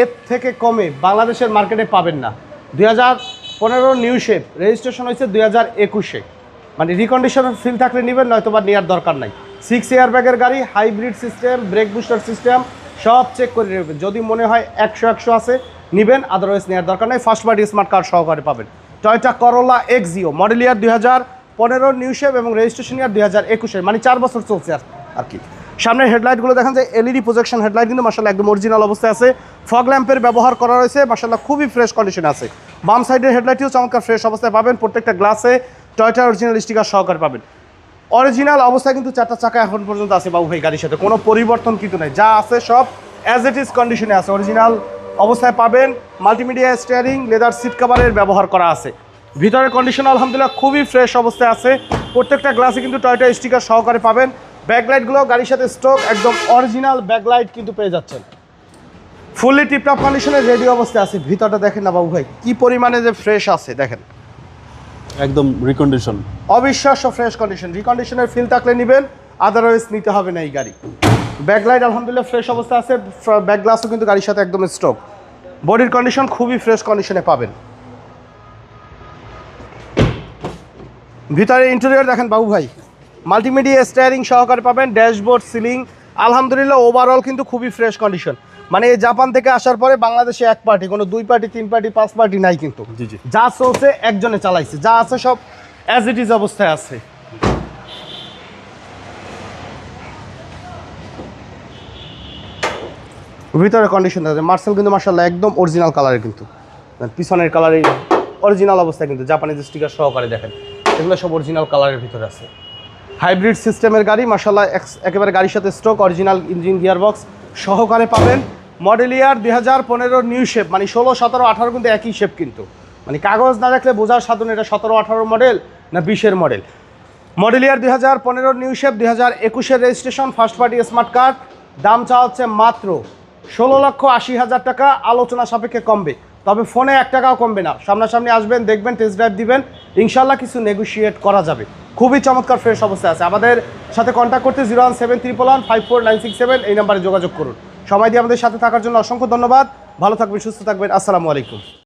এর থেকে কমে বাংলাদেশের মার্কেটে পাবেন না। দুই হাজার পনেরো নিউ শেপ রেজিস্ট্রেশন হয়েছে দুই হাজার একুশে। মানে রিকন্ডিশনের ফিল থাকলে নেবেন নয়তো বা নেওয়ার দরকার নাই। সিক্স এয়ার ব্যাগের গাড়ি hybrid system brake booster system সব চেক করে নেবেন। যদি মনে হয় একশো একশো আছে, নেবেন আদারওয়াইজ নেওয়ার দরকার নেই। ফার্স্ট পার্টি স্মার্ট কার্ড সহকারে পাবেন। Toyota Corolla Axio model year দুই হাজার পনেরো নিউ শেপ এবং রেজিস্ট্রেশন ইয়ার দুই হাজার একুশের। মানে চার বছর চলছে আর কি। সামনের হেডলাইটগুলো দেখেন যে এলইডি প্রজেকশন হেডলাইট কিন্তু মাসাল্লাহ একদম অরিজিনাল অবস্থায় আছে। ফগ ল্যাম্পের ব্যবহার করা রয়েছে মাসাল্লাহ খুবই ফ্রেশ কন্ডিশনে আছে। বাম সাইডের হেডলাইটটিও চমৎকার ফ্রেশ অবস্থায় পাবেন, প্রত্যেকটা গ্লাসে টয়টা অরিজিনাল স্টিকার সহকারে পাবেন। অরিজিনাল অবস্থায় কিন্তু চারটা চাকা এখন পর্যন্ত আছে বাবু ভাই গাড়ির সাথে, কোনো পরিবর্তন কিন্তু নেই, যা আছে সব অ্যাজ ইট ইজ কন্ডিশনে আছে অরিজিনাল অবস্থায় পাবেন মাল্টিমিডিয়া স্টিয়ারিং লেদার সিট কাভারের ব্যবহার করা আছে। ভিতরের কন্ডিশন আলহামদুলিল্লাহ খুবই ফ্রেশ অবস্থায় আছে, প্রত্যেকটা গ্লাসে কিন্তু টয়টা স্টিকার সহকারে পাবেন। ব্যাকলাইটগুলো গাড়ির সাথে স্টক একদম অরিজিনাল ব্যাকলাইট কিন্তু পেয়ে যাচ্ছেন। ফুললি টিপটপ কন্ডিশনে রেডি অবস্থায় আছে। ভিতরটা দেখেন না বাবু ভাই কি পরিমাণে যে ফ্রেশ আছে দেখেন। একদম রিকন্ডিশন অবিশ্বাস্য ফ্রেশ কন্ডিশন রিকন্ডিশনের ফিল থাকলে নেবেন আদারওয়াইজ নিতে হবে না এই গাড়ি। ব্যাকলাইট আলহামদুলিল্লাহ ফ্রেশ অবস্থা আছে ব্যাক গ্লাসও কিন্তু গাড়ির সাথে একদম স্টক বডির কন্ডিশন খুবই ফ্রেশ কন্ডিশনে পাবেন। ভিতরে ইন্টেরিয়র দেখেন বাবু ভাই। মাল্টিমিডিয়া স্টায়ারিং সহকারে পাবেন ড্যাশবোর্ড সিলিং। আলহামদুলিল্লাহ ওভারঅল কিন্তু খুবই ফ্রেশ কন্ডিশন মানে জাপান থেকে আসার পরে বাংলাদেশে এক পার্টি কোনো দুই পার্টি তিন পার্টি পাঁচ পার্টি নাই কিন্তু। যা চলছে একজনে চালাইছে। যা আছে সব অ্যাজ ইট ইজ অবস্থায় আছে। ভিতরে কন্ডিশন আছে মার্সেল কিন্তু মার্শাল্লাহ একদম অরিজিনাল কালারের কিন্তু। পিছনের কালারে অরিজিনাল অবস্থায় কিন্তু জাপানিজ স্টিকার সহকারে দেখেন। এগুলো সব অরিজিনাল কালারের ভিতরে আছে। হাইব্রিড সিস্টেমের গাড়ি মার্শাল্লাহ একেবারে গাড়ির সাথে স্ট্রোক অরিজিনাল ইঞ্জিন গিয়ারবক্স সহকারে পাবেন। মডেল ইয়ার দুই হাজার পনেরো নিউ শেপ মানে ষোলো, সতেরো, আঠারো কিন্তু একই শেপ কিন্তু। মানে কাগজ না দেখলে বোঝার সাধন এটা সতেরো, আঠারো মডেল না বিশের মডেল মডেল ইয়ার দুই হাজার পনেরো নিউ শেপ দুই হাজার একুশের registration first party smart card দাম চা হচ্ছে মাত্র ষোলো লক্ষ আশি হাজার টাকা, আলোচনা সাপেক্ষে কমবে। তবে ফোনে এক টাকাও কমবে না। সামনাসামনি আসবেন, দেখবেন টেস্ট ড্রাইভ দিবেন। ইনশাল্লাহ কিছু নেগোশিয়েট করা যাবে। খুবই চমৎকার ফ্রেশ অবস্থায় আছে। আমাদের সাথে কন্ট্যাক্ট করতে zero one seven triple one five four nine এই নাম্বারে যোগাযোগ করুন। সবাই দিয়ে আমাদের সাথে থাকার জন্য অসংখ্য ধন্যবাদ। ভালো থাকবেন, সুস্থ থাকবেন। আসসালামু আলাইকুম।